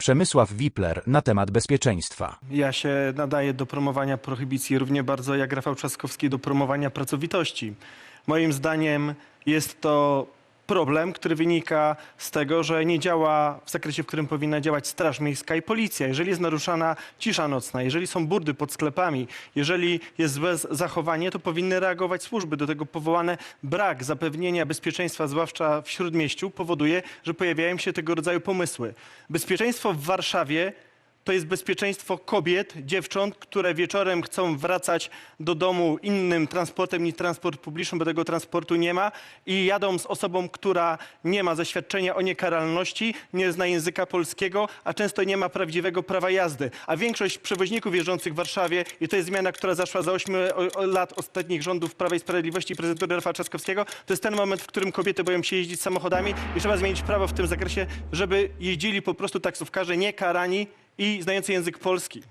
Przemysław Wipler na temat bezpieczeństwa. Ja się nadaję do promowania prohibicji równie bardzo jak Rafał Trzaskowski do promowania pracowitości. Moim zdaniem jest to problem, który wynika z tego, że nie działa w zakresie, w którym powinna działać Straż Miejska i Policja. Jeżeli jest naruszana cisza nocna, jeżeli są burdy pod sklepami, jeżeli jest złe zachowanie, to powinny reagować służby. Do tego powołane brak zapewnienia bezpieczeństwa, zwłaszcza w Śródmieściu, powoduje, że pojawiają się tego rodzaju pomysły. Bezpieczeństwo w Warszawie to jest bezpieczeństwo kobiet, dziewcząt, które wieczorem chcą wracać do domu innym transportem niż transport publiczny, bo tego transportu nie ma i jadą z osobą, która nie ma zaświadczenia o niekaralności, nie zna języka polskiego, a często nie ma prawdziwego prawa jazdy. A większość przewoźników jeżdżących w Warszawie, i to jest zmiana, która zaszła za 8 lat ostatnich rządów Prawa i Sprawiedliwości i prezydentury Rafała Trzaskowskiego, to jest ten moment, w którym kobiety boją się jeździć samochodami i trzeba zmienić prawo w tym zakresie, żeby jeździli po prostu taksówkarze niekarani i znający język polski.